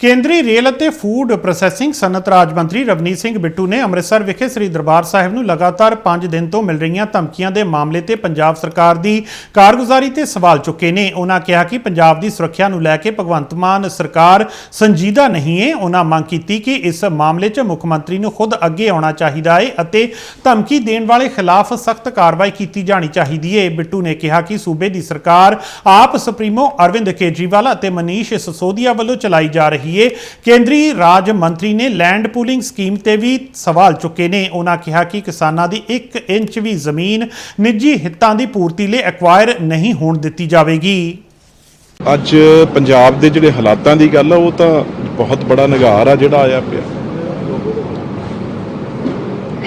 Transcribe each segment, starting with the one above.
ਕੇਂਦਰੀ ਰੇਲ ਅਤੇ food processing ਸਨਅਤ ਰਾਜ ਮੰਤਰੀ ਰਵਨੀਤ ਸਿੰਘ ਬਿੱਟੂ ਨੇ ਅੰਮ੍ਰਿਤਸਰ ਵਿਖੇ ਸ੍ਰੀ ਦਰਬਾਰ ਸਾਹਿਬ ਨੂੰ ਲਗਾਤਾਰ 5 ਦਿਨ ਤੋਂ ਮਿਲ ਰਹੀਆਂ ਧਮਕੀਆਂ ਦੇ ਮਾਮਲੇ ਤੇ ਪੰਜਾਬ ਸਰਕਾਰ ਦੀ ਕਾਰਗੁਜ਼ਾਰੀ ਤੇ ਸਵਾਲ ਚੁੱਕੇ ਨੇ। ਉਹਨਾਂ ਕਿਹਾ ਕਿ ਪੰਜਾਬ ਦੀ ਸੁਰੱਖਿਆ ਨੂੰ ਲੈ ਕੇ ਭਗਵੰਤ ਮਾਨ ਸਰਕਾਰ ਸੰਜੀਦਾ ਨਹੀਂ ਹੈ ਉਹਨਾਂ ਮੰਗ ਕੀਤੀ ਕਿ ਇਸ ਮਾਮਲੇ 'ਚ ਮੁੱਖ ਮੰਤਰੀ ਨੂੰ ਖੁਦ ਅੱਗੇ ਆਉਣਾ ਚਾਹੀਦਾ ਹੈ ਅਤੇ ਧਮਕੀ ਦੇਣ ਵਾਲੇ ਖਿਲਾਫ ਸਖਤ ਕਾਰਵਾਈ ਕੀਤੀ ਜਾਣੀ ਚਾਹੀਦੀ ਹੈ ਬਿੱਟੂ ਨੇ ਕਿਹਾ ਕਿ ਸੂਬੇ ਦੀ ਸਰਕਾਰ ਆਪ ਸੁਪਰੀਮੋ ਅਰਵਿੰਦ ਕੇਜਰੀਵਾਲ ਅਤੇ ਮਨੀਸ਼ ਸਸੋਦੀਆ ਵੱਲੋਂ ਚਲਾਈ ਜਾ ਰਹੀ ਹੈ ਕੇਂਦਰੀ ਰਾਜ ਮੰਤਰੀ ਨੇ ਲੈਂਡ ਪੂਲਿੰਗ ਸਕੀਮ ਤੇ ਵੀ ਸਵਾਲ ਚੁੱਕੇ ਨੇ। ਉਹਨਾਂ ਕਿਹਾ ਕਿ ਕਿਸਾਨਾਂ ਦੀ 1 ਇੰਚ ਵੀ ਜ਼ਮੀਨ ਨਿੱਜੀ ਹਿੱਤਾਂ ਦੀ ਪੂਰਤੀ ਲਈ ਐਕਵਾਇਰ ਨਹੀਂ ਹੋਣ ਦਿੱਤੀ ਜਾਵੇਗੀ। ਅੱਜ ਪੰਜਾਬ ਦੇ ਜਿਹੜੇ ਹਾਲਾਤਾਂ ਦੀ ਗੱਲ ਆ ਉਹ ਤਾਂ ਬਹੁਤ ਬੜਾ ਨਿਗਾਰ ਆ ਜਿਹੜਾ ਆਇਆ ਪਿਆ।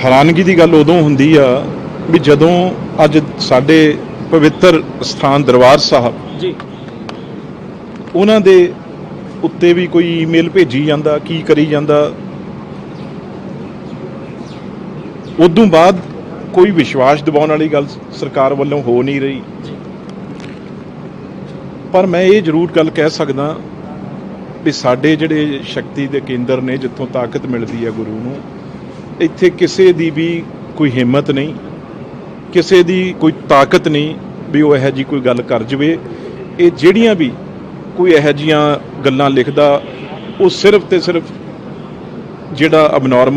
ਹੈਰਾਨਗੀ ਦੀ ਗੱਲ ਉਦੋਂ ਹੁੰਦੀ ਆ ਵੀ ਜਦੋਂ ਅੱਜ ਸਾਡੇ ਪਵਿੱਤਰ ਸਥਾਨ ਦਰਬਾਰ ਸਾਹਿਬ ਜੀ। ਉਹਨਾਂ ਦੇ ਉੱਤੇ ਵੀ ਕੋਈ ਈਮੇਲ ਭੇਜੀ ਜਾਂਦਾ, ਕੀ ਕਰੀ ਜਾਂਦਾ। ਉਦੋਂ ਬਾਅਦ ਕੋਈ ਵਿਸ਼ਵਾਸ ਦਿਵਾਉਣ ਵਾਲੀ ਗੱਲ ਸਰਕਾਰ ਵੱਲੋਂ ਹੋ ਨਹੀਂ ਰਹੀ। ਪਰ ਮੈਂ ਇਹ ਜ਼ਰੂਰ ਗੱਲ ਕਹਿ ਸਕਦਾ ਵੀ ਸਾਡੇ ਜਿਹੜੇ ਸ਼ਕਤੀ ਦੇ ਕੇਂਦਰ ਨੇ, ਜਿੱਥੋਂ ਤਾਕਤ ਮਿਲਦੀ ਹੈ ਗੁਰੂ ਨੂੰ, ਇੱਥੇ ਕਿਸੇ ਦੀ ਵੀ ਕੋਈ ਹਿੰਮਤ ਨਹੀਂ, ਕਿਸੇ ਦੀ ਕੋਈ ਤਾਕਤ ਨਹੀਂ ਵੀ ਉਹ ਇਹੋ ਜੀ ਕੋਈ ਗੱਲ ਕਰ ਜਵੇ। ਇਹ ਜਿਹੜੀਆਂ ਵੀ ਕੋਈ ਇਹੋ ਜੀਆਂ ਗੱਲਾਂ ਲਿਖਦਾ ਉਹ ਸਿਰਫ ਤੇ ਸਿਰਫ ਜਿਹੜਾ ਅਬਨੋਰਮਲ